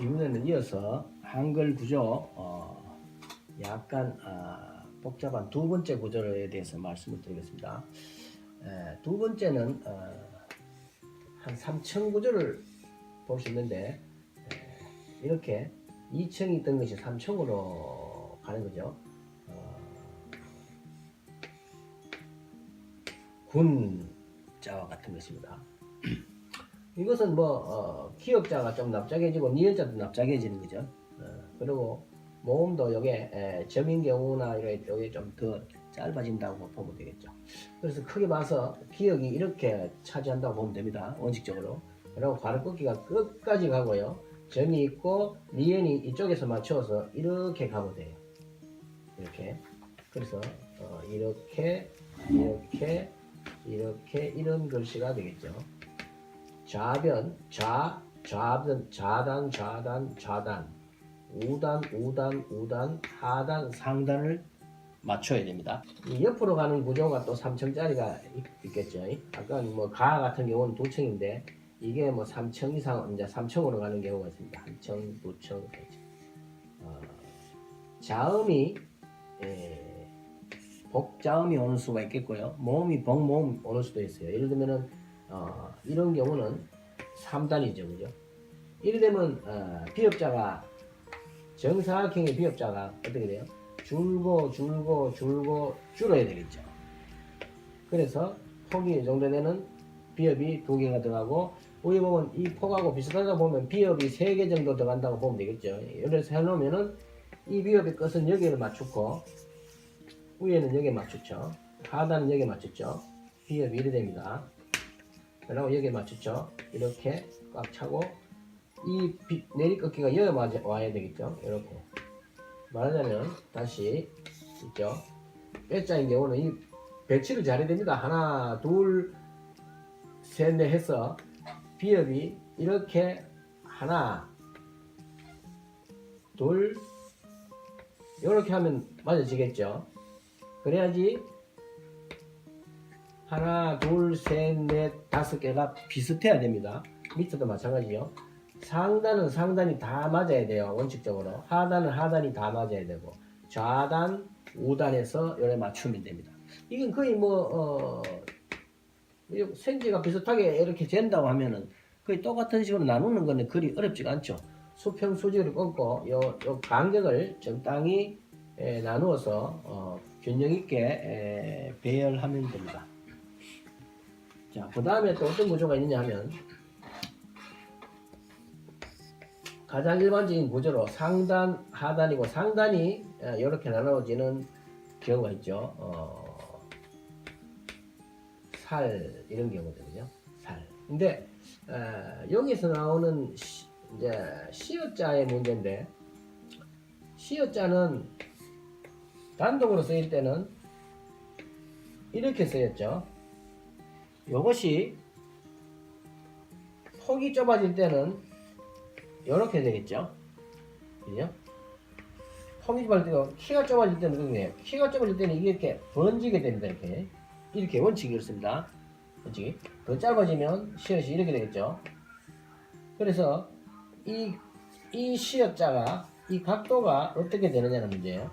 이번에는 이어서 한글 구조 어, 약간 아, 복잡한 두 번째 구조에 대해서 말씀을 드리겠습니다. 에, 두 번째는 어, 한 3층 구조를 볼 수 있는데 에, 이렇게 2층이 있던 것이 3층으로 가는 거죠. 어, 군자와 같은 것입니다. 이것은 뭐 어, 기억자가 좀 납작해지고 니은자도 납작해지는 거죠. 어, 그리고 모음도 에, 점인 경우나 이게 요게 좀더 짧아진다고 보면 되겠죠. 그래서 크게 봐서 기억이 이렇게 차지한다고 보면 됩니다. 원칙적으로. 그리고 가로 꺾기가 끝까지 가고요. 점이 있고 니은이 이쪽에서 맞춰서 이렇게 가면 돼요. 이렇게. 그래서 어, 이렇게 이렇게 이렇게 이런 글씨가 되겠죠. 좌변, 좌, 좌변, 좌단, 좌단, 좌단, 우단, 우단, 우단, 하단, 상단을 맞춰야 됩니다. 이 옆으로 가는 구조가 또 3층짜리가 있겠죠. 아까 뭐 가 같은 경우는 두 층인데 이게 뭐 3층 이상 이제 3층으로 가는 경우가 있습니다. 한 층, 두 층, 세 층. 어, 자음이 에, 복자음이 오는 수가 있겠고요. 모음이 복모음 오는 수도 있어요. 예를 들면은 어, 이런 경우는 3단이죠, 그죠? 이래 되면 어, 비업자가 정사각형의 비업자가 어떻게 돼요? 줄고 줄고 줄고 줄어야 되겠죠. 그래서 폭이 이 정도 되는 비업이 두 개가 들어가고 위에 보면 이 폭하고 비슷하다 보면 비업이 세 개 정도 들어간다고 보면 되겠죠. 들어서 해놓으면은 이 비업의 끝은 여기를 맞추고 위에는 여기에 맞췄죠. 하단은 여기에 맞췄죠. 비업이 이래 됩니다. 그리고 여기에 맞췄죠. 이렇게 꽉 차고 이 비- 내리꺾기가 여기 맞아 와야 되겠죠. 이렇게 말하자면 다시 있죠. 빼자인 경우는 이 배치를 잘해야 됩니다. 하나, 둘, 셋, 넷 해서 비업이 이렇게 하나, 둘, 이렇게 하면 맞아지겠죠. 그래야지 하나, 둘, 셋, 넷, 다섯 개가 비슷해야 됩니다. 밑에도 마찬가지요. 상단은 상단이 다 맞아야 돼요. 원칙적으로. 하단은 하단이 다 맞아야 되고. 좌단, 우단에서 요래 맞추면 됩니다. 이건 거의 뭐, 어, 이 생지가 비슷하게 이렇게 된다고 하면은 거의 똑같은 식으로 나누는 거는 그리 어렵지가 않죠. 수평 수직을 끊고 요, 요 간격을 적당히 에, 나누어서 어, 균형 있게 에, 배열하면 됩니다. 자, 그 다음에 또 어떤 구조가 있느냐 하면 가장 일반적인 구조로 상단, 하단이고 상단이 이렇게 나눠지는 경우가 있죠. 어, 살 이런 경우들은요. 살. 근데 에, 여기서 나오는 시, 이제 시어자의 문제인데 시어자는 단독으로 쓰일 때는 이렇게 쓰였죠. 이것이 폭이 좁아질 때는 이렇게 되겠죠. 그죠? 폭이 좁아질 때가 키가 좁아질 때는 그거예요. 키가 좁아질 때는 이렇게 번지게 됩니다. 이렇게 이렇게 원칙이 그렇습니다. 원칙이 더 짧아지면 시옷이 이렇게 되겠죠. 그래서 이, 이 시옷자가 이 각도가 어떻게 되느냐는 문제예요.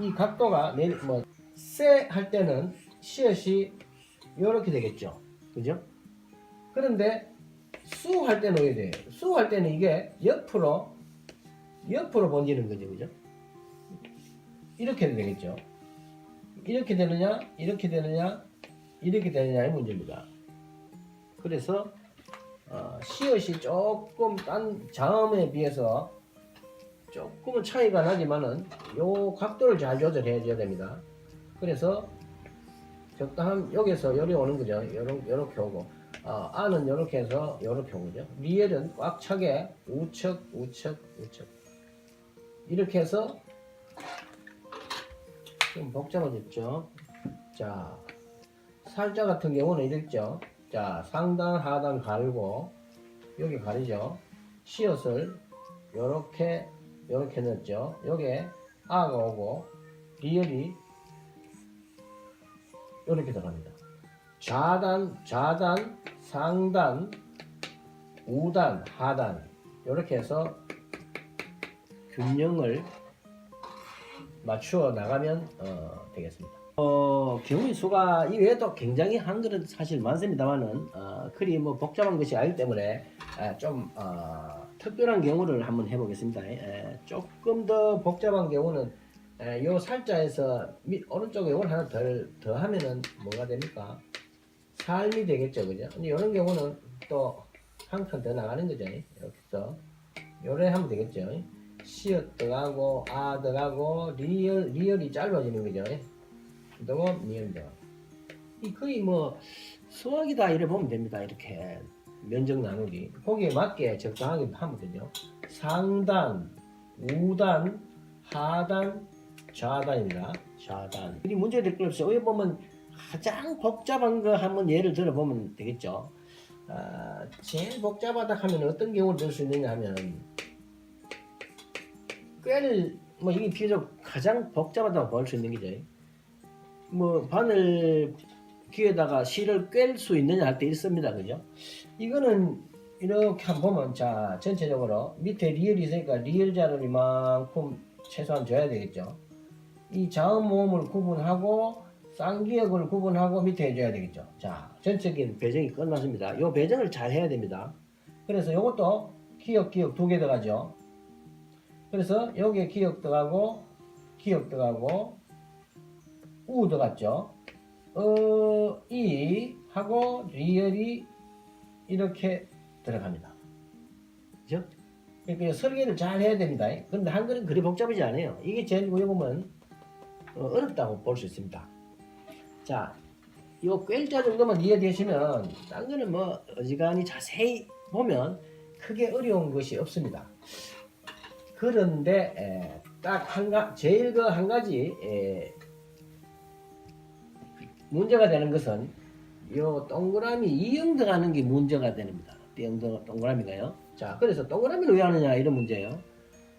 이 각도가 내리 뭐 세 할 때는 시옷이 이렇게 되겠죠. 그죠? 그런데 수 할 때는 어떻게 돼요? 수 할 때는 이게 옆으로 옆으로 번지는 거죠. 그죠? 이렇게 되겠죠. 이렇게 되느냐, 이렇게 되느냐, 이렇게 되느냐의 문제입니다. 그래서 어, 시옷이 조금 딴 자음에 비해서 조금은 차이가 나지만은 요 각도를 잘 조절해 줘야 됩니다. 그래서 적당한 여기서 열이 오는 거죠. 요렇게, 요렇게 오고 어, 안은 요렇게 해서 요렇게 오는 거죠. 리엘은 꽉 차게 우측 우측 우측 이렇게 해서 좀 복잡해졌죠. 자 살자 같은 경우는 이랬죠. 자 상단 하단 가리고 여기 가리죠. 시옷을 요렇게 요렇게 넣었죠. 요게 아가 오고 리엘이 이렇게 들어갑니다. 좌단, 좌단, 상단, 우단, 하단 이렇게 해서 균형을 맞추어 나가면 어, 되겠습니다. 어, 경우의 수가 이외에도 굉장히 한글은 사실 많습니다만은 어, 그리 뭐 복잡한 것이 아니기 때문에 아, 좀 어, 특별한 경우를 한번 해보겠습니다. 에, 조금 더 복잡한 경우는 에, 요 살자에서 밑 오른쪽에 요걸 하나 덜, 더 하면은 뭐가 됩니까? 삶이 되겠죠, 그죠? 근데 이런 경우는 또 한 칸 더 나가는 거죠. 이렇게 해서 요래 하면 되겠죠. 시옷 들어가고 아 들어가고 리얼 리얼이 짧아지는 거죠. 그리고 들어. 이 거의 뭐 수학이다 이래 보면 됩니다. 이렇게 면적 나누기 거기에 맞게 적당하게 하면 되죠. 상단, 우단, 하단, 좌단입니다. 좌단. 이 문제 될거 없어요. 여기 보면 가장 복잡한 거 한번 예를 들어보면 되겠죠. 아, 제일 복잡하다 하면 어떤 경우를 들 수 있느냐 하면 꾀를 뭐 이게 비교적 가장 복잡하다고 볼 수 있는 거죠. 뭐 바늘 귀에다가 실을 꿰 수 있느냐 할 때 있습니다. 그죠? 이거는 이렇게 한번 보면 자 전체적으로 밑에 리얼이 있으니까 리얼 자를 이만큼 최소한 줘야 되겠죠. 이 자음 모음을 구분하고 쌍기역을 구분하고 밑에 해줘야 되겠죠. 자, 전적인 배정이 끝났습니다. 이 배정을 잘 해야 됩니다. 그래서 이것도 기역, 기역 두 개 들어가죠. 그래서 여기에 기역 들어가고, 기역 들어가고, 우 들어갔죠. 어, 이 하고 리얼이 이렇게 들어갑니다. 그죠? 그러니까 설계를 잘 해야 됩니다. 근데 한글은 그리 복잡하지 않아요. 이게 제일 보면 어, 어렵다고 볼 수 있습니다. 자, 요 꿰자 정도만 이해되시면 딴 거는 뭐 어지간히 자세히 보면 크게 어려운 것이 없습니다. 그런데 딱한 가 제일 그 한 가지 에, 문제가 되는 것은 요 동그라미 이형 들어가는 게 문제가 됩니다. 띵 동그라미가요. 자, 그래서 동그라미를 왜 하느냐 이런 문제예요.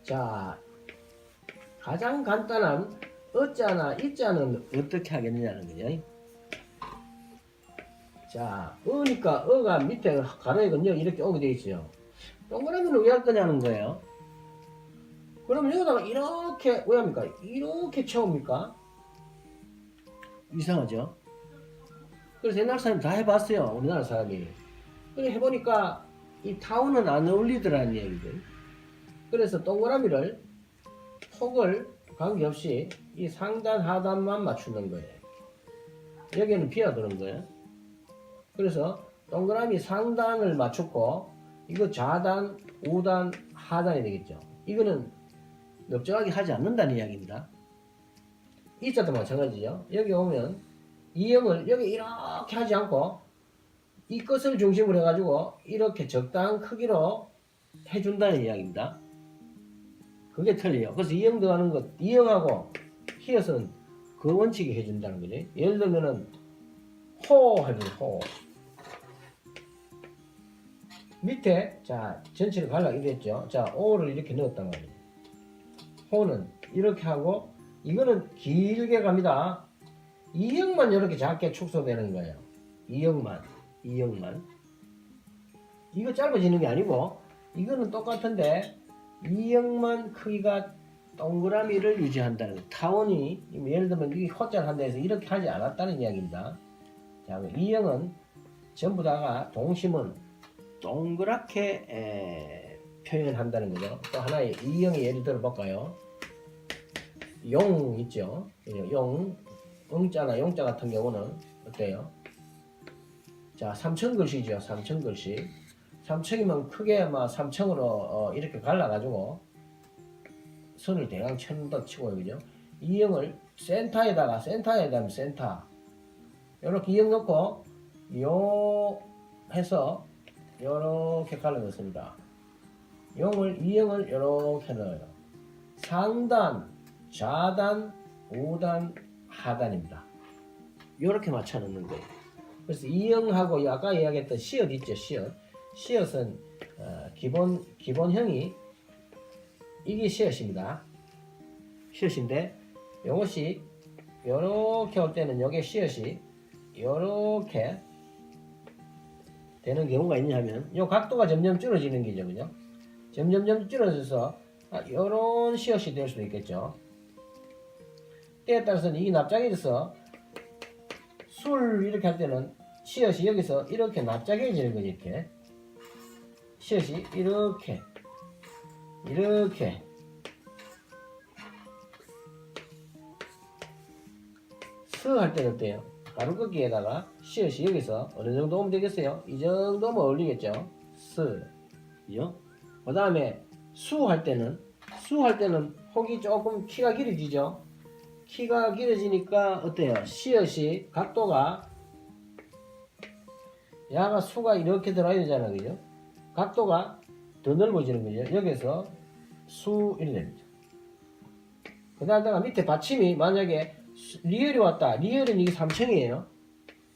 자, 가장 간단한 어자나 이자는 어떻게 하겠느냐는 거죠. 자, 어니까 어가 밑에 가로에건요 이렇게 오게 되어 있어요. 동그라미는 왜 할 거냐는 거예요. 그러면 여기다가 이렇게 왜 합니까? 이렇게 채웁니까? 이상하죠? 그래서 옛날 사람이 다 해봤어요. 우리나라 사람이. 그래 해보니까 이 타운은 안 어울리더라는 얘기들. 그래서 동그라미를 폭을 관계없이 이 상단 하단만 맞추는 거예요. 여기는 비어드는 거예요. 그래서 동그라미 상단을 맞췄고 이거 좌단, 우단, 하단이 되겠죠. 이거는 넓적하게 하지 않는다는 이야기입니다. 이자도 마찬가지죠. 여기 오면 이형을 여기 이렇게 하지 않고 이 끝을 중심으로 해가지고 이렇게 적당한 크기로 해준다는 이야기입니다. 그게 틀려요. 그래서 이형 들어가는 것, 이형하고 히읗은 그 원칙이 해준다는 거지. 예를 들면은 호 하면 호. 밑에 자 전체를 갈라 이랬죠. 자 오를 이렇게 넣었단 말이에요. 호는 이렇게 하고 이거는 길게 갑니다. 이형만 이렇게 작게 축소되는 거예요. 이형만, 이형만. 이거 짧아지는 게 아니고 이거는 똑같은데 이형만 크기가 동그라미를 유지한다는 거예요. 타원이 예를 들면 이게 호자를 한다 해서 이렇게 하지 않았다는 이야기입니다. 자, 그 이형은 전부 다가 동심은 동그랗게 에, 표현한다는 거죠. 또 하나의 이형의 예를 들어 볼까요? 용 있죠. 용, 응자나 용자 같은 경우는 어때요? 자, 삼천 글씨죠. 삼천 글씨. 삼층이면 크게 아마 삼층으로 어, 이렇게 갈라가지고 선을 대강 쳐다 치고 그죠? 이 형을 센터에다가 센터에다 센터 이렇게 이형 넣고 요 해서 요렇게 갈라졌습니다. 용을 이형을 요렇게 넣어요. 상단, 좌단, 우단, 하단입니다. 요렇게 맞춰 놓는 거예요. 그래서 이형하고 아까 이야기했던 시옷 있죠, 시옷. 시옷은 어, 기본 기본형이 이게 시옷입니다. 시옷인데 이것이 이렇게 올 때는 이게 시옷이 이렇게 되는 경우가 있냐면 이 각도가 점점 줄어지는 거죠, 그죠? 점점점 줄어져서 이런 시옷이 될 수도 있겠죠. 때에 따라서는 이 납작해져서 술 이렇게 할 때는 시옷이 여기서 이렇게 납작해지는 거지 이렇게 시옷이 이렇게 이렇게 스할 때는 어때요? 가루 꺾기에다가 시옷이 여기서 어느 정도 오면 되겠어요? 이 정도면 어울리겠죠? 스 그죠? 그 다음에 수 할 때는 수 할 때는 혹이 조금 키가 길어지죠? 키가 길어지니까 어때요? 시옷이 각도가 야가 수가 이렇게 들어야 되잖아 그죠? 각도가 더 넓어지는 거죠. 여기서 수 이렇게 됩니다. 그 다음에 밑에 받침이 만약에 수- 리얼이 왔다. 리얼은 이게 3층이에요.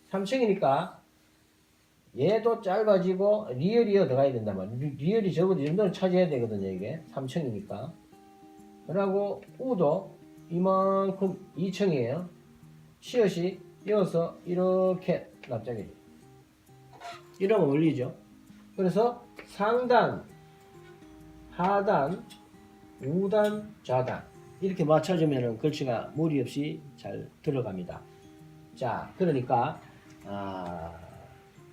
3층이니까 얘도 짧아지고 리얼이어 들어가야 된단 말이에요. 리- 리얼이 적어도 이 정도는 차지해야 되거든요. 이게 3층이니까. 그리고 우도 이만큼 2층이에요. 시옷이 이어서 이렇게 납작해져요. 이러면 올리죠. 그래서 상단, 하단, 우단, 좌단 이렇게 맞춰주면 글씨가 무리 없이 잘 들어갑니다. 자, 그러니까 아,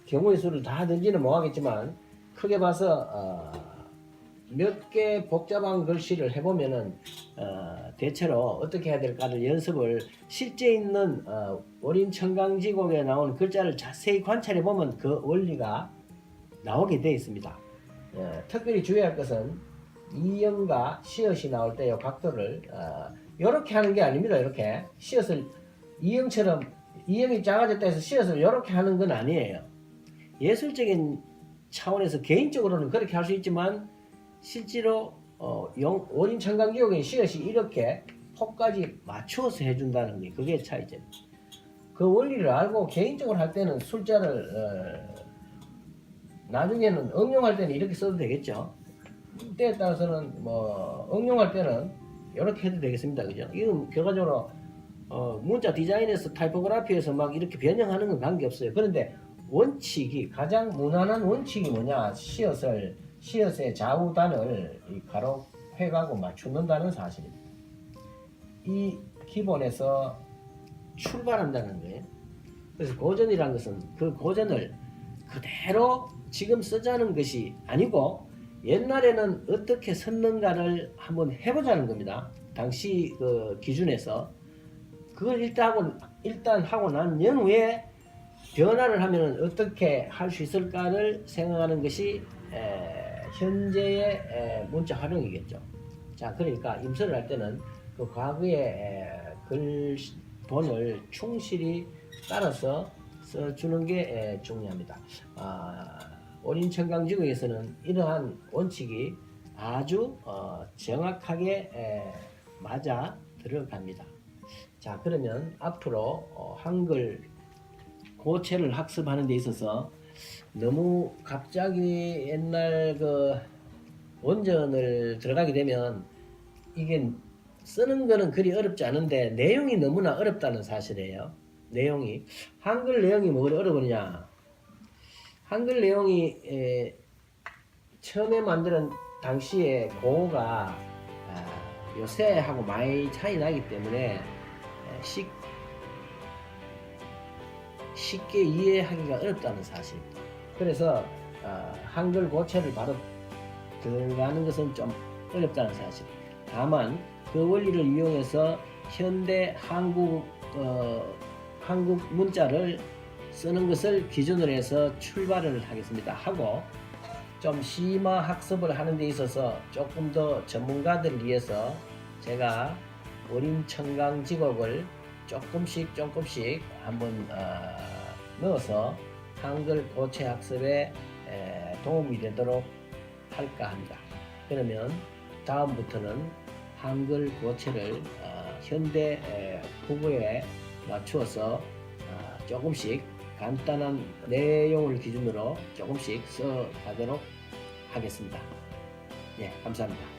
경우의 수를 다 던지는 못하겠지만 크게 봐서 어, 몇 개 복잡한 글씨를 해보면은 어, 대체로 어떻게 해야 될까를 연습을 실제 있는 어, 원인 청강지곡에 나오는 글자를 자세히 관찰해 보면 그 원리가 나오게 되어 있습니다. 어, 특별히 주의할 것은 이형과 시옷이 나올 때이 각도를 이렇게 하는 게 아닙니다. 이렇게 시옷을 이형처럼 이형이 작아졌다 해서 시옷을 이렇게 하는 건 아니에요. 예술적인 차원에서 개인적으로는 그렇게 할 수 있지만 실제로 어, 영, 원인 청강지옥의 시옷이 이렇게 폭까지 맞추어서 해준다는 게 그게 차이점입니다. 그 원리를 알고 개인적으로 할 때는 술자를 어, 나중에는 응용할 때는 이렇게 써도 되겠죠. 때에 따라서는 뭐 응용할 때는 이렇게 해도 되겠습니다. 그죠? 이건 결과적으로 어, 문자 디자인에서 타이포그라피에서 막 이렇게 변형하는 건 관계없어요. 그런데 원칙이 가장 무난한 원칙이 뭐냐? 시옷을 시옷의 좌우단을 이 가로 획하고 맞추는다는 사실입니다. 이 기본에서 출발한다는 거예요. 그래서 고전이라는 것은 그 고전을 그대로 지금 쓰자는 것이 아니고 옛날에는 어떻게 썼는가를 한번 해보자는 겁니다. 당시 그 기준에서 그걸 일단 하고 일단 하고 난 연후에 변화를 하면 어떻게 할 수 있을까를 생각하는 것이 에, 현재의 에, 문자 활용이겠죠. 자, 그러니까 임서를 할 때는 그 과거의 에, 글 본을 충실히 따라서 써주는 게 에, 중요합니다. 아, 원인청강지구에서는 이러한 원칙이 아주 어, 정확하게 에, 맞아 들어갑니다. 자 그러면 앞으로 어, 한글 고체를 학습하는 데 있어서 너무 갑자기 옛날 그 원전을 들어가게 되면 이게 쓰는 거는 그리 어렵지 않은데 내용이 너무나 어렵다는 사실이에요. 내용이 한글 내용이 뭐 그리 어려우냐? 한글 내용이 에, 처음에 만드는 당시에 고가 아, 요새하고 많이 차이 나기 때문에 에, 쉽, 쉽게 이해하기가 어렵다는 사실입니다. 그래서 아, 한글 고체를 바로 들어가는 것은 좀 어렵다는 사실. 다만 그 원리를 이용해서 현대 한국 어, 한국 문자를 쓰는 것을 기준으로 해서 출발을 하겠습니다. 하고 좀 심화 학습을 하는 데 있어서 조금 더 전문가들을 위해서 제가 어린 청강직업을 조금씩 조금씩 한번 어, 넣어서 한글 고체 학습에 에, 도움이 되도록 할까 합니다. 그러면 다음부터는 한글 고체를 어, 현대 에, 국어에 맞추어서 어, 조금씩 간단한 내용을 기준으로 조금씩 써 가도록 하겠습니다. 예, 감사합니다.